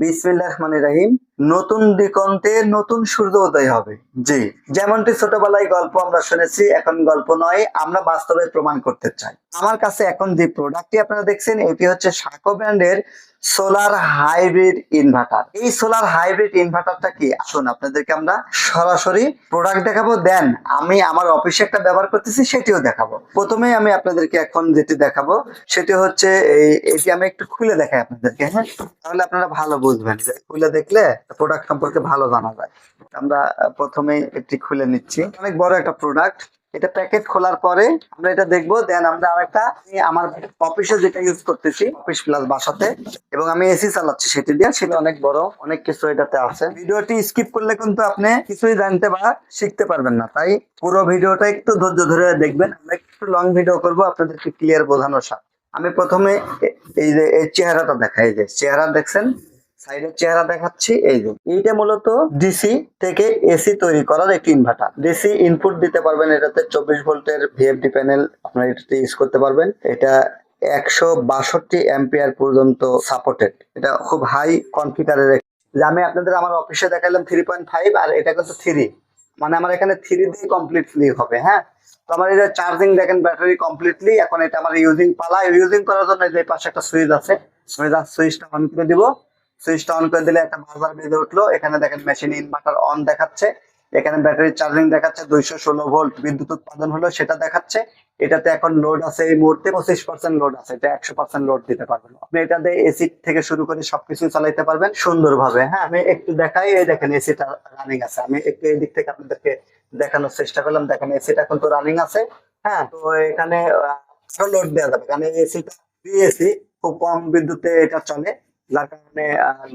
বিসমিল্লাহ রহমান রাহিম। নতুন দিগন্তে নতুন সূর্য উদয় হবে। জি, যেমনটি ছোটবেলায় গল্প আমরা শুনেছি, এখন গল্প নয়, আমরা বাস্তবে প্রমাণ করতে চাই। আমার কাছে এখন যে প্রোডাক্টটি আপনারা দেখছেন, এটি হচ্ছে সাকো ব্র্যান্ডের সোলার হাইব্রিড ইনভার্টার। এই সোলার হাইব্রিড ইনভার্টারটা কি? আসুন আপনাদেরকে আমরা সরাসরি প্রোডাক্ট দেখাবো দেন আমি আমার অফিসে একটা ব্যবহার করতেছি সেটিও দেখাবো। প্রথমেই আমি আপনাদেরকে এখন যেটি দেখাবো সেটি হচ্ছে এই এটি আমি একটু খুলে দেখাই আপনাদেরকে হ্যাঁ? তাহলে আপনারা ভালো বুঝবেন যে খুলে দেখলে প্রোডাক্ট সম্পর্কে ভালো জানা যায়। আমরা আহ, প্রথমেই এটি খুলে নিচ্ছি। অনেক বড় একটা প্রোডাক্ট এটা প্যাকেট খোলার পরে আমরা এটা দেখব দেন আমরা আরেকটা আমি আমার অফিসে যেটা ইউজ করতেছি অফিস প্লাস বাসাতে, এবং আমি এসি চালাচ্ছি সেটি দিয়ে, সেটা অনেক বড়, অনেক কিছু এটাতে আছে। ভিডিওটি স্কিপ করলে কিন্তু আপনি কিছুই জানতে বা শিখতে পারবেন না, তাই পুরো ভিডিওটা একটু ধৈর্য ধরে দেখবেন। আমরা একটু লং ভিডিও করব, আপনাদেরকে ক্লিয়ার বোঝানোর সাথে। আমি প্রথমে এই যে, এই চেহারাটা দেখাই যে, চেহারা দেখছেন? সাইডের চেহারা দেখাচ্ছি, এই যে। এইটা মূলত ডিসি থেকে এসি তৈরি করার একটি ইনভার্টার ডিসি ইনপুট দিতে পারবেন এটাতে চব্বিশ ভোল্টের ভিএফডি প্যানেল আপনারা এটাতে ইউজ করতে পারবেন। এটা একশো বাষট্টি অ্যাম্পিয়ার পর্যন্ত সাপোর্টেড এটা খুব হাই কনফিগারের যে আমি আপনাদের আমার অফিসে দেখালাম থ্রি পয়েন্ট ফাইভ আর এটা কিন্তু থ্রি মানে আমার এখানে থ্রি দিয়ে কমপ্লিটলি হবে হ্যাঁ? তো আমার এটা চার্জিং দেখেন ব্যাটারি কমপ্লিটলি এখন এটা আমার ইউজিং পালা। ইউজিং করার জন্য যে পাশে একটা সুইচ আছে। সুইচ সুইচটা অন করে দিব। সুইচটা অন করে দিলে একটা বাজার বেজে উঠল। এখানে দেখেন মেশিন ইনভার্টার অন দেখাচ্ছে। এখানে ব্যাটারি চার্জিং দেখাচ্ছে, দুইশো ষোলো ভোল্ট বিদ্যুৎ উৎপাদন হলো, সেটা দেখাচ্ছে। এটাতে এখন লোড আছে এই মুহূর্তে পঁচিশ পার্সেন্ট লোড আছে, এটা একশো পার্সেন্ট লোড দিতে পারবেন। আপনি এটাতে এসি থেকে শুরু করে সবকিছু চালাইতে পারবেন সুন্দরভাবে। হ্যাঁ আমি একটু দেখাই, এই দেখেন এসিটা রানিং আছে। আমি একটু এই দিক থেকে আপনাদেরকে দেখানোর চেষ্টা করলাম। দেখেন এসিটা এখন তো রানিং আছে। হ্যাঁ তো এখানে লোড দেওয়া যাবে। কারণ এসিটা এসি খুব কম বিদ্যুতে এটা চলে। যার কারণে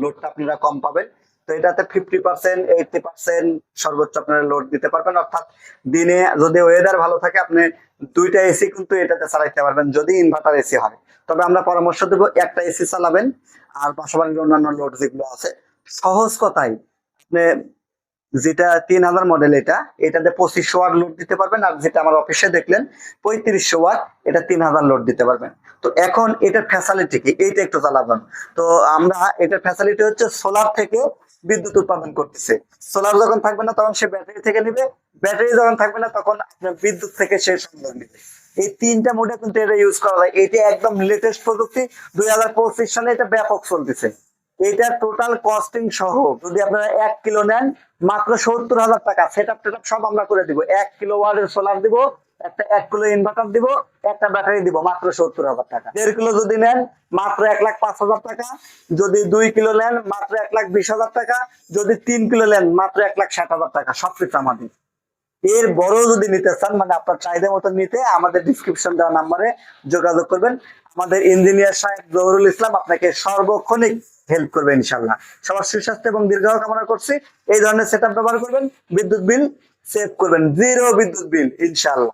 লোডটা আপনারা কম পাবেন। তো এটাতে ফিফটি পার্সেন্ট এইটি পার্সেন্ট সর্বোচ্চ আপনারা লোড দিতে পারবেন। অর্থাৎ দিনে যদি ওয়েদার ভালো থাকে, আপনি দুইটা এসি কিন্তু এটাতে চালাইতে পারবেন, যদি ইনভার্টার এসি হয়। তবে আমরা পরামর্শ দেবো, একটা এসি চালাবেন, আর পাশাপাশি অন্যান্য লোড যেগুলো আছে। সহজ কথাই, আপনি যেটা তিন হাজার মডেল এটা, এটাতে পঁচিশশো ওয়াট লোড দিতে পারবেন, আর যেটা আমার অফিসে দেখলেন, পঁয়ত্রিশশো ওয়াট এটা তিন হাজার লোড দিতে পারবেন। তো এখন এটার ফ্যাসিলিটি কি? এইটা একটু চালাবেন তো আমরা, এটার ফ্যাসিলিটি হচ্ছে সোলার থেকে বিদ্যুৎ উৎপাদন করতেছে। সোলার যখন থাকবে না, তখন সে ব্যাটারি থেকে নিবে। ব্যাটারি যখন থাকবে না, তখন আপনার বিদ্যুৎ থেকে সে সংযোগ নিবে। এই তিনটা মোডে কিন্তু এটা ইউজ করা যায় এটা একদম লেটেস্ট প্রযুক্তি, দুই হাজার পঁচিশ সালে এটা ব্যাপক চলতেছে। এটার টোটাল কস্টিং সহ, যদি আপনারা এক কিলো নেন, মাত্র সত্তর হাজার টাকা। সেট আপ টেট সব আমরা করে দিব। এক কিলো ওয়ার্ডের সোলার দিব, একটা এক কিলো ইনভার্টার দিব, একটা ব্যাটারি দিব, মাত্র সত্তর হাজার টাকা। দেড় কিলো যদি নেন, মাত্র এক লাখ পাঁচ হাজার টাকা। যদি দুই কিলো নেন, মাত্র এক লাখ বিশ হাজার টাকা। যদি তিন কিলো নেন, মাত্র এক লাখ ষাট হাজার টাকা। সবকিছু আমাদের এর বড় যদি নিতে চান মানে আপনার চাহিদা মতো নিতে, আমাদের ডিসক্রিপশন দেওয়া নাম্বারে যোগাযোগ করবেন। আমাদের ইঞ্জিনিয়ার সাহেব জহরুল ইসলাম আপনাকে সর্বক্ষণিক হেল্প করবে ইনশাল্লাহ সবার সুস্বাস্থ্য এবং দীর্ঘ কামনা করছি। এই ধরনের সেট ব্যবহার করবেন, বিদ্যুৎ বিল সেভ করবেন জিরো বিদ্যুৎ বিল ইনশাল্লাহ